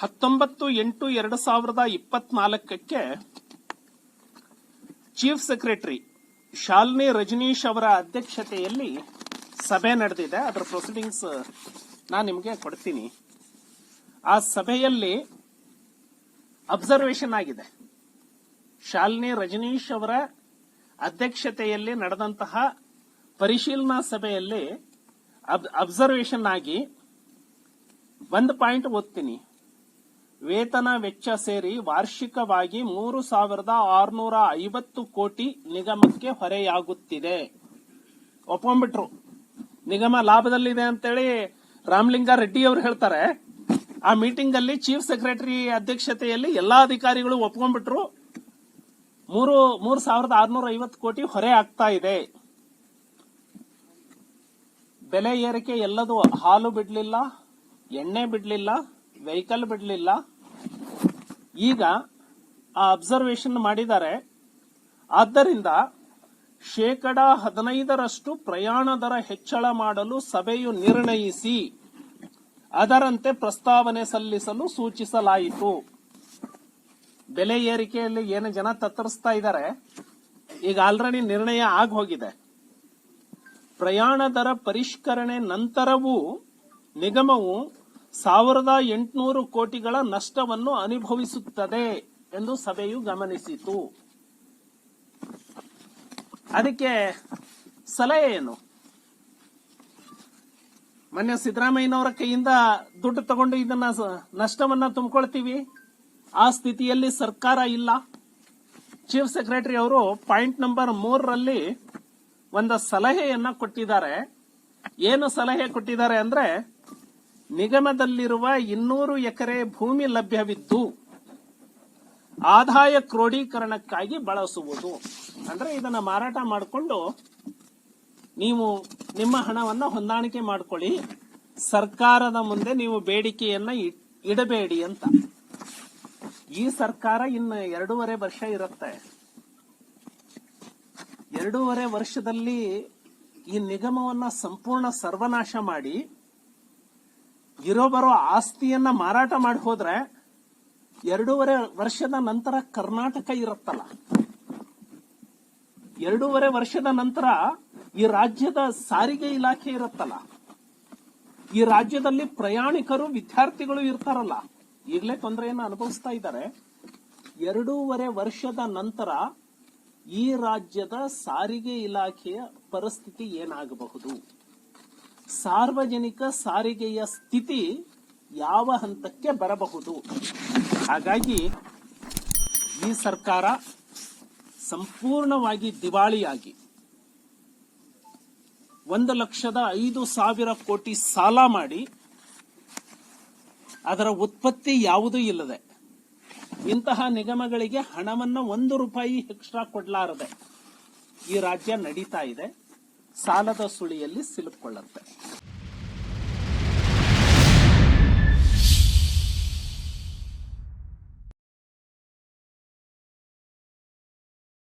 ಹತ್ತೊಂಬತ್ತು ಎಂಟು ಎರಡು ಸಾವಿರದ ಇಪ್ಪತ್ನಾಲ್ಕಕ್ಕೆ ಚೀಫ್ ಸೆಕ್ರೆಟರಿ ಶಾಲಿನಿ ರಜನೀಶ್ ಅವರ ಅಧ್ಯಕ್ಷತೆಯಲ್ಲಿ ಸಭೆ ನಡೆದಿದೆ. ಅದರ ಪ್ರೊಸೀಡಿಂಗ್ಸ್ ನಾನು ನಿಮಗೆ ಕೊಡ್ತೀನಿ. ಆ ಸಭೆಯಲ್ಲಿ ಅಬ್ಸರ್ವೇಷನ್ ಆಗಿದೆ. ಶಾಲಿನಿ ರಜನೀಶ್ ಅವರ ಅಧ್ಯಕ್ಷತೆಯಲ್ಲಿ ನಡೆದಂತಹ ಪರಿಶೀಲನಾ ಸಭೆಯಲ್ಲಿ ಅಬ್ಸರ್ವೇಷನ್ ಆಗಿ ಒಂದು ಪಾಯಿಂಟ್ ಓದ್ತೀನಿ. ವೇತನ ವೆಚ್ಚ ಸೇರಿ ವಾರ್ಷಿಕವಾಗಿ ಮೂರು ಸಾವಿರದ ಆರುನೂರ ಐವತ್ತು ಕೋಟಿ ನಿಗಮಕ್ಕೆ ಹೊರೆಯಾಗುತ್ತಿದೆ. ಒಪ್ಕೊಂಡ್ಬಿಟ್ರು. ನಿಗಮ ಲಾಭದಲ್ಲಿದೆ ಅಂತೇಳಿ ರಾಮಲಿಂಗ ರೆಡ್ಡಿ ಅವರು ಹೇಳ್ತಾರೆ. ಆ ಮೀಟಿಂಗ್ ಅಲ್ಲಿ ಚೀಫ್ ಸೆಕ್ರೆಟರಿ ಅಧ್ಯಕ್ಷತೆಯಲ್ಲಿ ಎಲ್ಲಾ ಅಧಿಕಾರಿಗಳು ಒಪ್ಕೊಂಡ್ಬಿಟ್ರು. ಮೂರು ಮೂರು ಸಾವಿರದ ಆರುನೂರ ಐವತ್ತು ಕೋಟಿ ಹೊರೆ ಆಗ್ತಾ ಇದೆ. ಬೆಲೆ ಏರಿಕೆ ಎಲ್ಲದೂ ಹಾಲು ಬಿಡ್ಲಿಲ್ಲ, ಎಣ್ಣೆ ಬಿಡ್ಲಿಲ್ಲ ವೆಹಿಕಲ್ ಬಿಡಲಿಲ್ಲ. ಈಗ ಆ ಅಬ್ಸರ್ವೇಷನ್ ಮಾಡಿದ್ದಾರೆ. ಆದ್ದರಿಂದ ಶೇಕಡ ಹದಿನೈದರಷ್ಟು ಪ್ರಯಾಣ ದರ ಹೆಚ್ಚಳ ಮಾಡಲು ಸಭೆಯು ನಿರ್ಣಯಿಸಿ, ಅದರಂತೆ ಪ್ರಸ್ತಾವನೆ ಸಲ್ಲಿಸಲು ಸೂಚಿಸಲಾಯಿತು. ಬೆಲೆ ಏರಿಕೆಯಲ್ಲಿ ಏನು ಜನ ತತ್ತರಿಸ್ತಾ ಇದ್ದಾರೆ, ಈಗ ಆಲ್ರೆಡಿ ನಿರ್ಣಯ ಆಗಿ ಹೋಗಿದೆ ಪ್ರಯಾಣ ದರ ಪರಿಷ್ಕರಣೆ ನಂತರವೂ ನಿಗಮವು ಸಾವಿರದ ಎಂಟುನೂರು ಕೋಟಿಗಳ ನಷ್ಟವನ್ನು ಅನುಭವಿಸುತ್ತದೆ ಎಂದು ಸಭೆಯು ಗಮನಿಸಿತು. ಅದಕ್ಕೆ ಸಲಹೆ ಏನು? ಮೊನ್ನೆ ಸಿದ್ದರಾಮಯ್ಯನವರ ಕೈಯಿಂದ ದುಡ್ಡು ತಗೊಂಡು ಇದನ್ನ ನಷ್ಟವನ್ನ ತುಂಬಿಕೊಳ್ತೀವಿ? ಆ ಸ್ಥಿತಿಯಲ್ಲಿ ಸರ್ಕಾರ ಇಲ್ಲ. ಚೀಫ್ ಸೆಕ್ರೆಟರಿ ಅವರು ಪಾಯಿಂಟ್ ನಂಬರ್ ಮೂರರಲ್ಲಿ ಒಂದು ಸಲಹೆಯನ್ನ ಕೊಟ್ಟಿದ್ದಾರೆ. ಏನು ಸಲಹೆ ಕೊಟ್ಟಿದ್ದಾರೆ ಅಂದ್ರೆ ನಿಗಮದಲ್ಲಿರುವ ಇನ್ನೂರು ಎಕರೆ ಭೂಮಿ ಲಭ್ಯವಿದ್ದು ಆದಾಯ ಕ್ರೋಢೀಕರಣಕ್ಕಾಗಿ ಬಳಸುವುದು. ಅಂದ್ರೆ ಇದನ್ನ ಮಾರಾಟ ಮಾಡಿಕೊಂಡು ನೀವು ನಿಮ್ಮ ಹಣವನ್ನ ಹೊಂದಾಣಿಕೆ ಮಾಡಿಕೊಳ್ಳಿ. ಸರ್ಕಾರದ ಮುಂದೆ ನೀವು ಬೇಡಿಕೆಯನ್ನ ಇಡಬೇಡಿ ಅಂತ. ಈ ಸರ್ಕಾರ ಇನ್ನು ಎರಡೂವರೆ ವರ್ಷ ಇರುತ್ತೆ. ಎರಡೂವರೆ ವರ್ಷದಲ್ಲಿ ಈ ನಿಗಮವನ್ನ ಸಂಪೂರ್ಣ ಸರ್ವನಾಶ ಮಾಡಿ ಇರೋ ಬರೋ ಆಸ್ತಿಯನ್ನ ಮಾರಾಟ ಮಾಡಿ ಹೋದ್ರೆ ಎರಡೂವರೆ ವರ್ಷದ ನಂತರ ಕರ್ನಾಟಕ ಇರುತ್ತಲ್ಲ. ಎರಡೂವರೆ ವರ್ಷದ ನಂತರ ಈ ರಾಜ್ಯದ ಸಾರಿಗೆ ಇಲಾಖೆ ಇರುತ್ತಲ್ಲ. ಈ ರಾಜ್ಯದಲ್ಲಿ ಪ್ರಯಾಣಿಕರು, ವಿದ್ಯಾರ್ಥಿಗಳು ಇರ್ತಾರಲ್ಲ. ಈಗಲೇ ತೊಂದರೆಯನ್ನು ಅನುಭವಿಸ್ತಾ ಇದ್ದಾರೆ. ಎರಡೂವರೆ ವರ್ಷದ ನಂತರ ಈ ರಾಜ್ಯದ ಸಾರಿಗೆ ಇಲಾಖೆಯ ಪರಿಸ್ಥಿತಿ ಏನಾಗಬಹುದು? ಸಾರ್ವಜನಿಕ ಸಾರಿಗೆಯ ಸ್ಥಿತಿ ಯಾವ ಹಂತಕ್ಕೆ ಬರಬಹುದು? ಹಾಗಾಗಿ ಈ ಸರ್ಕಾರ ಸಂಪೂರ್ಣವಾಗಿ ದಿವಾಳಿಯಾಗಿ ಒಂದು ಲಕ್ಷದ ಐದು ಸಾವಿರ ಕೋಟಿ ಸಾಲ ಮಾಡಿ ಅದರ ಉತ್ಪತ್ತಿ ಯಾವುದೂ ಇಲ್ಲದೆ ಇಂತಹ ನಿಗಮಗಳಿಗೆ ಹಣವನ್ನು ಒಂದು ರೂಪಾಯಿ ಎಕ್ಸ್ಟ್ರಾ ಕೊಡಲಾರದೆ ಈ ರಾಜ್ಯ ನಡೀತಾ ಇದೆ. ಸಾಲದ ಸುಳಿಯಲ್ಲಿ ಸಿಲುಕೊಳ್ಳುತ್ತೆ